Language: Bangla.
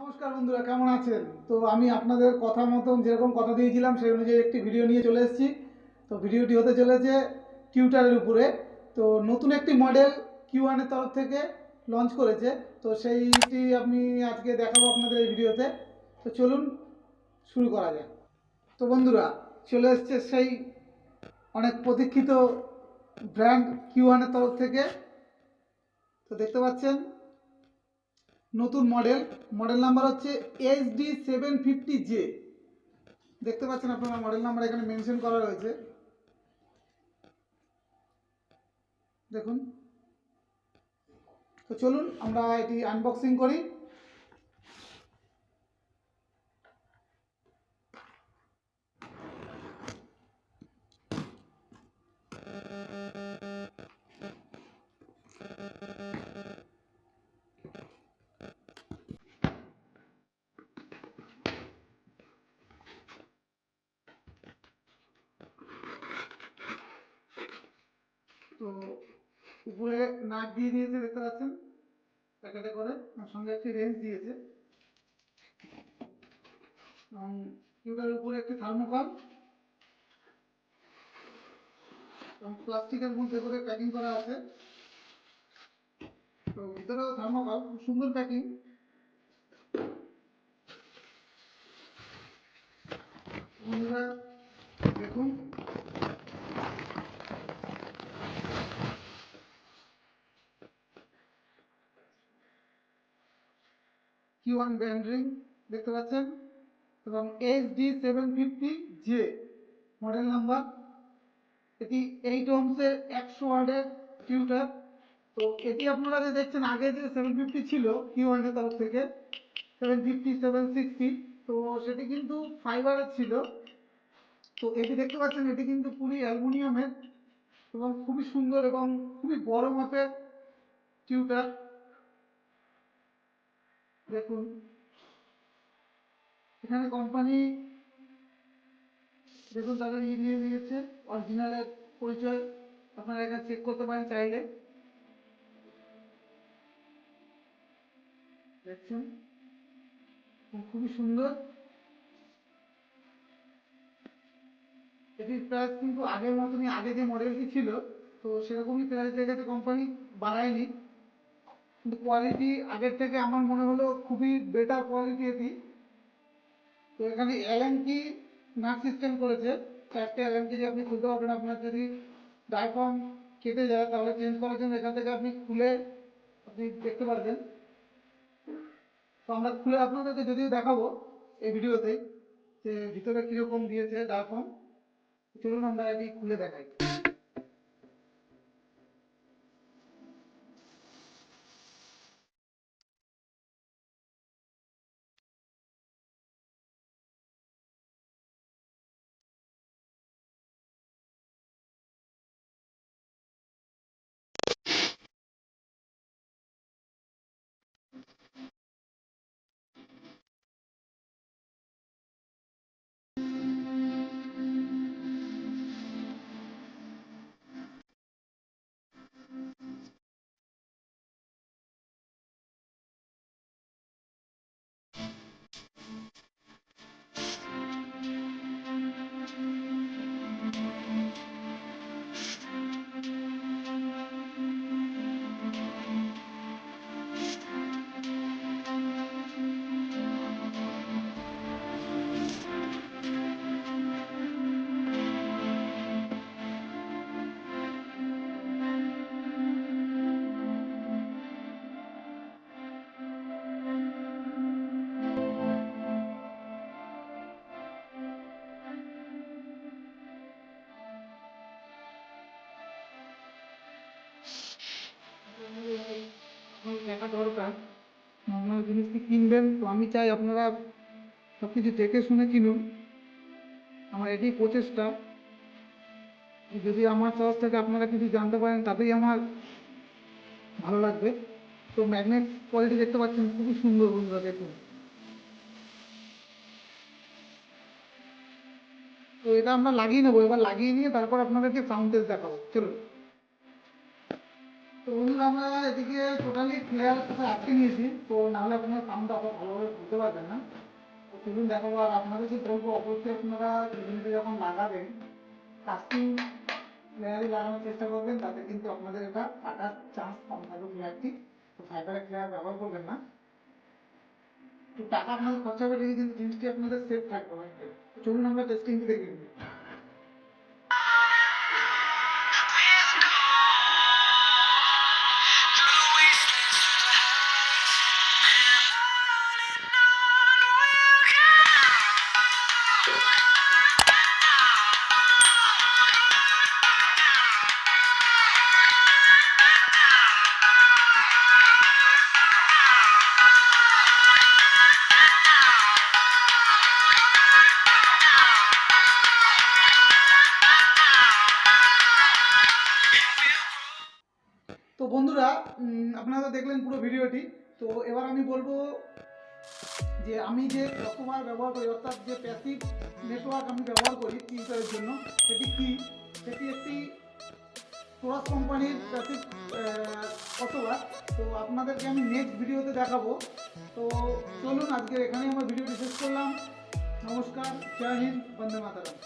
নমস্কার বন্ধুরা, কেমন আছেন? তো আমি আপনাদের কথা মতন যেরকম কথা দিয়েছিলাম, সেই অনুযায়ী একটি ভিডিও নিয়ে চলে এসেছি। তো ভিডিওটি হতে চলেছে টিউটারের উপরে। তো নতুন একটি মডেল কিউ ওয়ানের তরফ থেকে লঞ্চ করেছে। তো সেইটি আমি আজকে দেখাবো আপনাদের এই ভিডিওতে তো চলুন শুরু করা যাক। তো বন্ধুরা, চলে এসছে সেই অনেক প্রতীক্ষিত ব্র্যান্ড কিউ ওয়ানের তরফ থেকে। তো দেখতে পাচ্ছেন নতুন মডেল। মডেল নাম্বার হচ্ছে H D seven fifty J. দেখতে পাচ্ছেন আপনারা, মডেল নাম্বার এখানে মেনশন করা রয়েছে। দেখুন। তো চলুন, আমরা এটি আনবক্সিং করি। উপরে নাক দিয়ে দিয়েছে, দেখতে পাচ্ছেন? প্যাকেটে করে সঙ্গে একটি রেঞ্জ দিয়েছে। এবং কিউটার উপরে একটি থার্মোকল। এবং প্লাস্টিকের মধ্যে করে প্যাকিং করা আছে। তো ভিতরেও থার্মোকল, খুব সুন্দর প্যাকিং। বন্ধুরা, দেখুন কিউ ওয়ান ব্যান্ড্রিং দেখতে পাচ্ছেন? এবং H D seven fifty J model number এটি এইট ওমসের একশো ওয়ার্ডের টিউটার তো এটি আপনারা যে দেখছেন, আগে যে সেভেন ফিফটি ছিল কিউ ওয়ানের তরফ থেকে সেভেন ফিফটি সেভেন সিক্সটি তো সেটি কিন্তু ফাইবারের ছিল। তো এটি দেখতে পাচ্ছেন, এটি কিন্তু পুরী অ্যালুমিনিয়ামের এবং খুবই সুন্দর এবং খুবই বড় মাপের টিউটার দেখুন, এখানে কোম্পানি দেখুন তাদের ই দিয়ে দিয়েছে অরিজিনালের পরিচয় আপনারা এখানে চেক করতে পারেন চাইলে। দেখছেন? খুবই সুন্দর। এটির প্রাইস কিন্তু আগের মতনই, আগে যে মডেলটি ছিল, তো সেরকমই প্রাইস রেখেছে কোম্পানি বাড়ায়নি। কিন্তু কোয়ালিটি আগের থেকে আমার মনে হলো খুবই বেটার কোয়ালিটি এটি তো এখানে এলএনকি নাট সিস্টেম করেছে। চারটে এলএনকি দিয়ে আপনি খুলতে পারবেন, আপনার যদি ডাইফর্ম কেটে যায়, তাহলে চেঞ্জ করার জন্য এখান থেকে আপনি খুলে আপনি দেখতে পারবেন। তো আমরা খুলে আপনাদেরকে যদিও দেখাবো এই ভিডিওতে যে ভিতরে কীরকম দিয়েছে ডাইফর্ম চলুন আমরা এটি খুলে দেখাই। দেখা দরকার। আপনারা জিনিসটি কিনবেন? তো আমি চাই আপনারা সব কিছু দেখে শুনে কিনুন। আমার এটাই প্রচেষ্টা। যদি আমার তরফ থেকে আপনারা কিছু জানতে পারেন, তাতেই আমার ভালো লাগবে। তো ম্যাগনেট কোয়ালিটি দেখতে পাচ্ছেন, খুবই সুন্দর বন্ধুরা, দেখুন। তো এটা আমরা লাগিয়ে নেব, এবার লাগিয়ে নিয়ে তারপর আপনাদেরকে সাউন্ড দেখাবো। চলুন। তো আমরা এদিকে টোটালি ক্লিয়ার করে আটকে নিয়েছি। তো নাহলে আপনার সাউন্ডটা আবার ভালোভাবে বুঝতে পারবেন না। তো চলুন দেখাবো, আর আপনাদেরকে বলব, অবশ্যই আপনারা টিভিতে যখন লাগাবেন কাস্টিং লেয়ারই লাগানোর চেষ্টা করবেন, তাতে কিন্তু আপনাদের এটা ফাটার চান্স কম থাকবে ফ্লেয়ারটি তো ফাইবারের ফ্লেয়ার ব্যবহার করবেন না। তো টাকা আপনাদের খরচা হবে কিন্তু জিনিসটি আপনাদের সেফ থাকবে। চলুন আমরা টেস্টিংটি দেখে নিই। আপনারা তো দেখলেন পুরো ভিডিওটি। তো এবার আমি বলব যে আমি যে যতবার ব্যবহার করি, অর্থাৎ যে প্যাসিভ নেটওয়ার্ক আমি ব্যবহার করি টিউটারের জন্য, সেটি কি? সেটি একটি টোরাস কোম্পানির প্যাসিভ অথবা তো আপনাদেরকে আমি নেক্সট ভিডিওতে দেখাবো। তো চলুন, আজকে এখানেই আমার ভিডিওটি শেষ করলাম। নমস্কার, জয় হিন্দ, বন্দে মাতারাম।